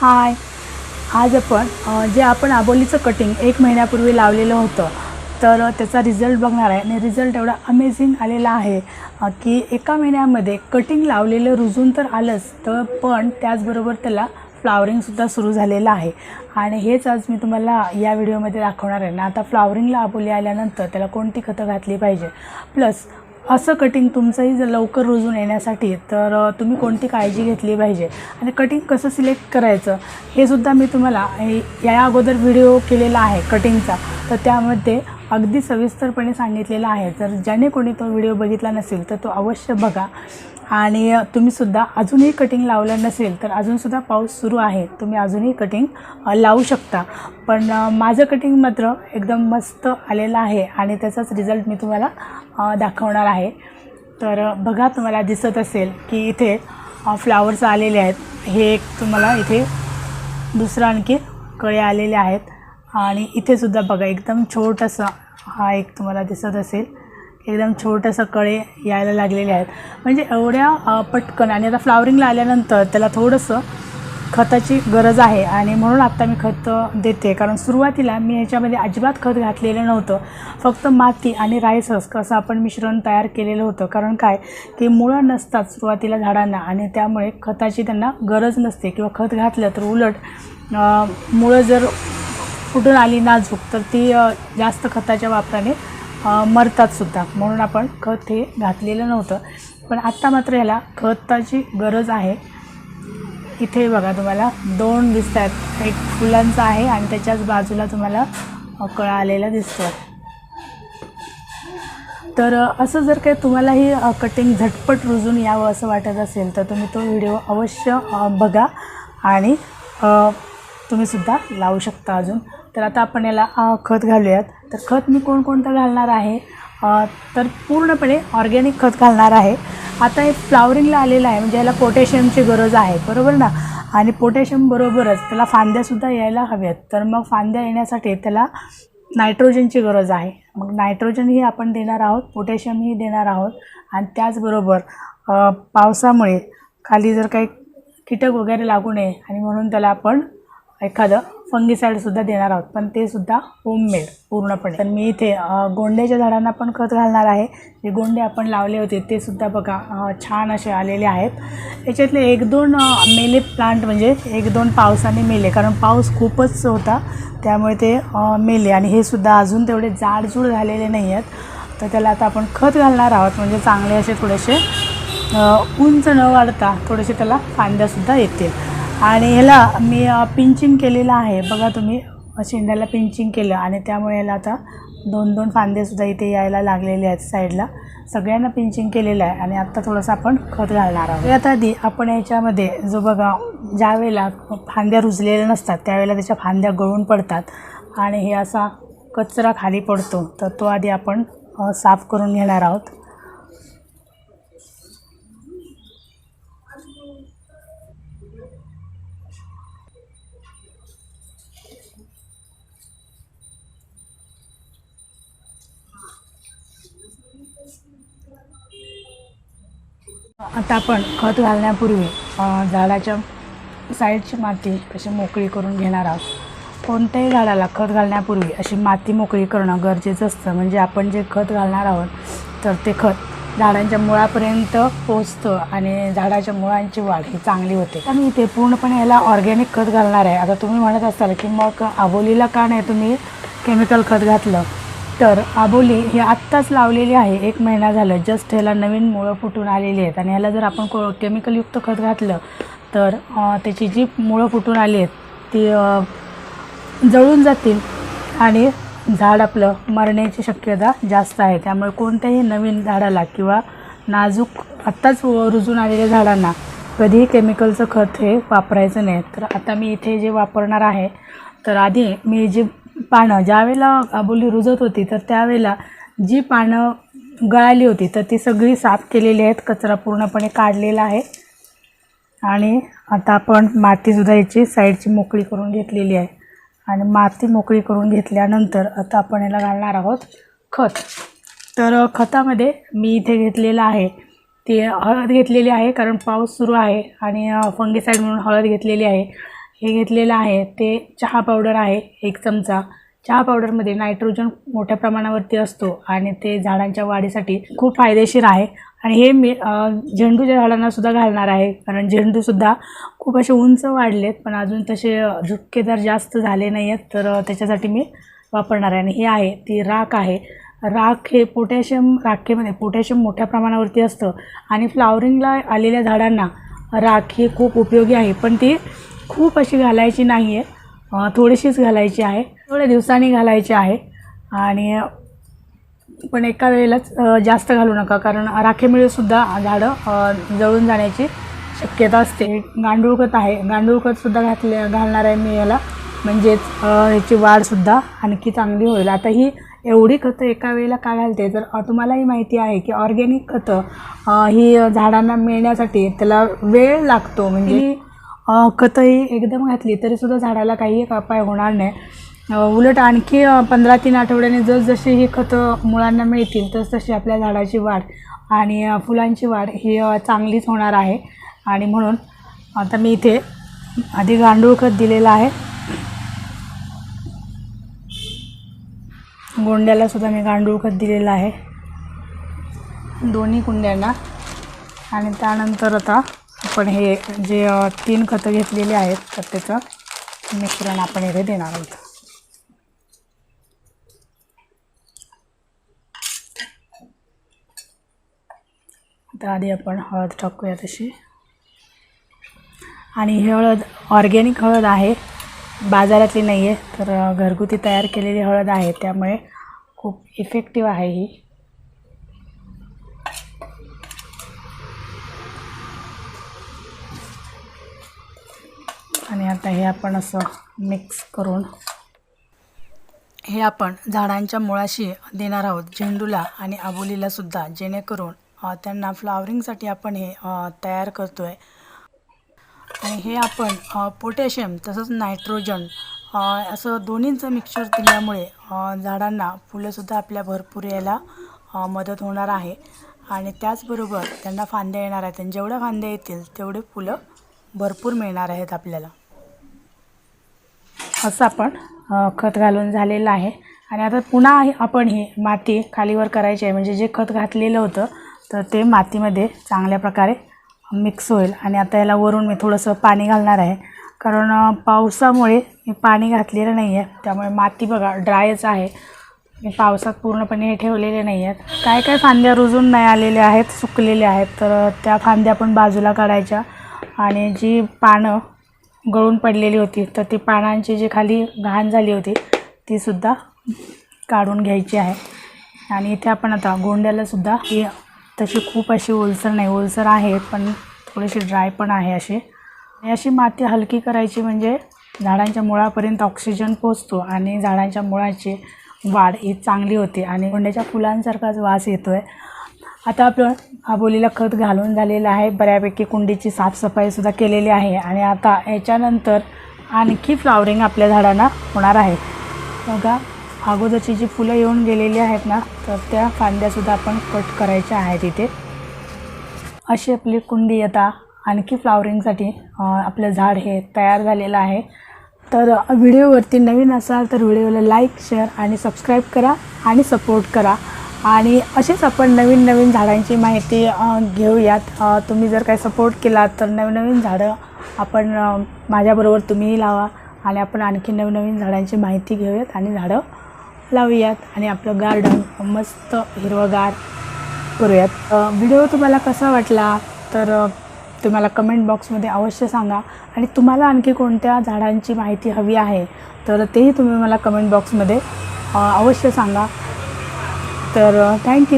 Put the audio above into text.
हाय. आज आपण जे आपण आबोलीचं कटिंग एक महिन्यापूर्वी लावलेलं होतं तर त्याचा रिझल्ट बघणार आहे. आणि रिझल्ट एवढा अमेझिंग आलेला आहे की एका महिन्यामध्ये कटिंग लावलेलं रुजून तर आलंच तर पण त्याचबरोबर त्याला फ्लावरिंगसुद्धा सुरू झालेलं आहे. आणि हेच आज मी तुम्हाला या व्हिडिओमध्ये दाखवणार आहे. ना आता फ्लावरिंगला आबोली आल्यानंतर त्याला कोणती खतं घातली पाहिजे? प्लस असं कटिंग तुमचंही जर लवकर रुजून येण्यासाठी तर तुम्ही कोणती काळजी घेतली पाहिजे? आणि कटिंग कसं सिलेक्ट करायचं? हे सुद्धा मी तुम्हाला या अगोदर व्हिडिओ केलेला आहे कटिंगचा तर त्यामध्ये अगदी सविस्तरपणे सांगितलेलं आहे. जर ज्याने कोणी तो व्हिडिओ बघितला नसेल तर तो अवश्य बघा. आणि तुम्हीसुद्धा अजूनही कटिंग लावलं नसेल तर अजूनसुद्धा पाऊस सुरू आहे. तुम्ही अजूनही कटिंग लावू शकता. पण माझं कटिंग मात्र एकदम मस्त आलेलं आहे आणि त्याचाच रिझल्ट मी तुम्हाला दाखवणार आहे. तर बघा तुम्हाला दिसत असेल की इथे फ्लावर्स आलेले आहेत. हे एक तुम्हाला इथे दुसरं आणखी कळे आलेले आहेत. आणि इथे सुद्धा बघा एकदम छोटासा हा एक तुम्हाला दिसत असेल. एकदम छोटंसं कळे यायला लागलेले आहेत. म्हणजे एवढ्या पटकन आणि आता फ्लावरिंगला आल्यानंतर त्याला थोडंसं खताची गरज आहे. आणि म्हणून आत्ता मी खत देते. कारण सुरुवातीला मी याच्यामध्ये अजिबात खत घातलेलं नव्हतं. फक्त माती आणि राईसस कसं आपण मिश्रण तयार केलेलं होतं. कारण काय? की मुळं नसतात सुरुवातीला झाडांना आणि त्यामुळे खताची त्यांना गरज नसते. किंवा खत घातलं तर उलट मुळं जर फुटून आली नाजूक तर ती जास्त खताच्या वापराने मरतात मरतातसुद्धा म्हणून आपण खत हे घातलेलं नव्हतं. पण आत्ता मात्र ह्याला खताची गरज आहे. इथे बघा तुम्हाला दोन दिसत आहेत एक फुलांचा आहे आणि त्याच्याच बाजूला तुम्हाला अ, कळा आलेला दिसतो तर असं जर काही तुम्हालाही कटिंग झटपट रुजून यावं असं वाटत असेल तर तुम्ही तो व्हिडिओ अवश्य बघा आणि तुम्हीसुद्धा लावू शकता अजून. तर आता आपण याला खत घालूयात. तर खत मी कोणकोणतं घालणार आहे? तर पूर्णपणे ऑर्गॅनिक खत घालणार आहे. आता हे फ्लावरिंगला आलेलं आहे म्हणजे याला पोटॅशियमची गरज आहे बरोबर ना? आणि पोटॅशियम बरोबरच त्याला फांद्यासुद्धा यायला हव्यात. तर मग फांद्या येण्यासाठी त्याला नायट्रोजनची गरज आहे. मग नायट्रोजनही आपण देणार आहोत पोटॅशियमही देणार आहोत. आणि त्याचबरोबर पावसामुळे खाली जर काही कीटक वगैरे लागू नये आणि म्हणून त्याला आपण एखादं फंगीसाईडसुद्धा देणार आहोत. पण ते सुद्धा होममेड पूर्णपणे. तर मी इथे गोंड्याच्या झाडांना पण खत घालणार आहे. जे गोंडे आपण लावले होते ते सुद्धा बघा छान असे आलेले आहेत. याच्यातले एक दोन मेले प्लांट म्हणजे एक दोन पावसाने मेले. कारण पाऊस खूपच होता त्यामुळे ते मेले. आणि हे सुद्धा अजून तेवढे जाडजूड झालेले नाही आहेत. तर त्याला आता आपण खत घालणार आहोत. म्हणजे चांगले असे थोडेसे उंच न वाढता थोडेसे त्याला फांद्यासुद्धा येतील. आणि ह्याला मी पिंचिंग केलेलं आहे. बघा तुम्ही शेंड्याला पिंचिंग केलं आणि त्यामुळे याला आता दोन दोन फांदेसुद्धा इथे यायला लागलेले आहेत साईडला. सगळ्यांना पिंचिंग केलेलं आहे आणि आत्ता थोडंसं आपण खत घालणार आहोत. आता आधी आपण याच्यामध्ये जो बघा ज्या वेळेला फांद्या रुजलेल्या नसतात त्यावेळेला त्याच्या फांद्या गळून पडतात आणि हे असा कचरा खाली पडतो तर तो आधी आपण साफ करून घेणार आहोत. आता आपण खत घालण्यापूर्वी झाडाच्या साईडची माती अशी मोकळी करून घेणार आहोत. कोणत्याही झाडाला खत घालण्यापूर्वी अशी माती मोकळी करणं गरजेचं असतं. म्हणजे आपण जे खत घालणार आहोत तर ते खत झाडांच्या मुळापर्यंत पोचतं आणि झाडाच्या मुळांची वाढ ही चांगली होते. तर मी इथे पूर्णपणे याला ऑर्गॅनिक खत घालणार आहे. आता तुम्ही म्हणत असाल की मग आबोलीला का नाही तुम्ही केमिकल खत घातलं? तर आबोली हे आत्ताच लावलेली आहे. एक महिना झालं. जस्ट ह्याला नवीन मुळं फुटून आलेली आहेत. आणि ह्याला जर आपण को केमिकलयुक्त खत घातलं तर त्याची जी मुळं फुटून आली आहेत ती जळून जातील आणि झाड आपलं मरण्याची शक्यता जास्त आहे. त्यामुळे कोणत्याही नवीन झाडाला किंवा नाजूक आत्ताच रुजून आलेल्या झाडांना कधीही केमिकलचं खत हे वापरायचं नाही. तर आता मी इथे जे वापरणार आहे तर आधी मी जी पानं ज्यावेळेला आबोली रुजत होती तर त्यावेळेला जी पानं गळाली होती तर ती सगळी साफ केलेली आहेत कचरा पूर्णपणे काढलेला आहे. आणि आता आपण मातीसुद्धा याची साईडची मोकळी करून घेतलेली आहे. आणि माती मोकळी करून घेतल्यानंतर आता आपण याला घालणार आहोत खत. तर खतामध्ये मी इथे घेतलेलं आहे. ते हळद घेतलेली आहे कारण पाऊस सुरू आहे आणि फंगीसाईड म्हणून हळद घेतलेली आहे. हे घेतलेलं आहे. ते चहा पावडर आहे एक चमचा. चहा पावडरमध्ये नायट्रोजन मोठ्या प्रमाणावरती असतो आणि ते झाडांच्या वाढीसाठी खूप फायदेशीर आहे. आणि हे मी झेंडूच्या झाडांना सुद्धा घालणार आहे. कारण झेंडूसुद्धा खूप असे उंच वाढलेत पण अजून तसे अ, झुपकेदार जास्त झाले नाही आहेत तर त्याच्यासाठी मी वापरणार आहे. आणि हे आहे ती राख आहे. राख हे पोटॅशियम राखेमध्ये पोटॅशियम मोठ्या प्रमाणावरती असतं. आणि फ्लावरिंगला आलेल्या झाडांना राख ही खूप उपयोगी आहे. पण ती खूप अशी घालायची नाही आहे थोडीशीच घालायची आहे. थोड्या दिवसांनी घालायची आहे. आणि पण एका वेळेलाच जास्त घालू नका. कारण राखेमुळेसुद्धा झाडं जळून जाण्याची शक्यता असते. गांडूळ खत आहे. गांडूळ खतसुद्धा घातले घालणार आहे मी याला म्हणजेच याची ह्याची वाढसुद्धा आणखी चांगली होईल. आता ही एवढी खतं एका वेळेला का घालते? तर तुम्हालाही माहिती आहे की ऑर्गॅनिक खतं ही झाडांना मिळण्यासाठी त्याला वेळ लागतो. म्हणजे खतंही एकदम घातली. तरीसुद्धा झाडाला काही एक अपाय होणार नाही. उलट आणखी पंधरा तीन आठवड्याने जसजशी ही खतं मुळांना मिळतील तसतशी आपल्या झाडाची वाढ आणि फुलांची वाढ ही चांगलीच होणार आहे. आणि म्हणून आता मी इथे आधी गांडूळ खत दिलेलं आहे. गोंड्याला सुद्धा मी गांडूळ खत दिलेलं आहे. दोन्ही कुंड्यांना. आणि त्यानंतर आता आपण हे जे तीन खतं घेतलेली आहेत तर त्याचं मिश्रण आपण इथे देणार आहोत. आता आधी आपण हळद टाकूया तशी. आणि ही हळद ऑर्गॅनिक हळद आहे बाजारातली नाही आहे तर घरगुती तयार केलेली हळद आहे त्यामुळे खूप इफेक्टिव्ह आहे ही. आणि आता हे आपण असं मिक्स करून हे आपण झाडांच्या मुळाशी देणार आहोत झेंडूला आणि आबोलीला सुद्धा जेणेकरून त्यांना फ्लावरिंगसाठी आपण हे तयार करतो आहे आणि हे आपण पोटॅशियम तसंच नायट्रोजन असं दोन्हींचं मिक्सचर दिल्यामुळे झाडांना फुलंसुद्धा आपल्या भरपूर यायला मदत होणार आहे. आणि त्याचबरोबर त्यांना फांद्या येणार आहेत आणि जेवढ्या फांद्या येतील तेवढे फुलं भरपूर मिळणार आहेत आपल्याला. असं आपण खत घालून झालेलं आहे. आणि आता पुन्हा आपण ही माती खालीवर करायची आहे. म्हणजे जे खत घातलेलं होतं तर ते मातीमध्ये चांगल्या प्रकारे मिक्स होईल. आणि आता याला वरून मी थोडंसं पाणी घालणार आहे. कारण पावसामुळे मी पाणी घातलेलं नाही आहे त्यामुळे माती बघा ड्रायच आहे. मी पावसात पूर्णपणे हे ठेवलेले नाही आहेत काय काय फांद्या रुजून नाही आलेल्या आहेत सुकलेल्या आहेत तर त्या फांद्या पण बाजूला काढायच्या. आणि जी पानं गळून पडलेली होती. तर ती पानांची जी खाली घाण झाली होती तीसुद्धा काढून घ्यायची आहे. आणि इथे आपण आता गोंड्यालासुद्धा ही तशी खूप अशी ओलसर नाही ओलसर आहे पण थोडीशी ड्राय पण आहे अशी. आणि अशी माती हलकी करायची म्हणजे झाडांच्या मुळापर्यंत ऑक्सिजन पोचतो आणि झाडांच्या मुळाची वाढ ही चांगली होते. आणि गोंड्याच्या फुलांसारखाच वास येतो आहे आता आपण आबोलीला खत घालून झालेलं आहे. बऱ्यापैकी कुंडीची साफसफाईसुद्धा केलेली आहे. आणि आता याच्यानंतर आणखी फ्लावरिंग आपल्या झाडांना होणार आहे. बघा अगोदरची जी फुलं येऊन गेलेली आहेत ना तर त्या फांद्यासुद्धा आपण कट करायच्या आहेत इथे. अशी आपली कुंडी आता आणखी फ्लावरिंगसाठी आपलं झाड हे तयार झालेलं आहे. तर व्हिडिओवरती नवीन असाल तर व्हिडिओला लाईक शेअर आणि सबस्क्राईब करा आणि सपोर्ट करा. आणि असेच आपण नवीन नवीन झाडांची माहिती घेऊयात. तुम्ही जर काही सपोर्ट केला तर नवीन नवीन झाडं आपण माझ्याबरोबर तुम्हीही लावा आणि आपण आणखी नवीन नवीन झाडांची माहिती घेऊयात आणि झाडं लावूयात. आणि आपलं गार्डन मस्त हिरवंगार करूयात. व्हिडिओ तुम्हाला कसा वाटला तर तुम्हाला कमेंट बॉक्समध्ये अवश्य सांगा. आणि तुम्हाला आणखी कोणत्या झाडांची माहिती हवी आहे तर तेही तुम्ही मला कमेंट बॉक्समध्ये अवश्य सांगा. तर थँक्यू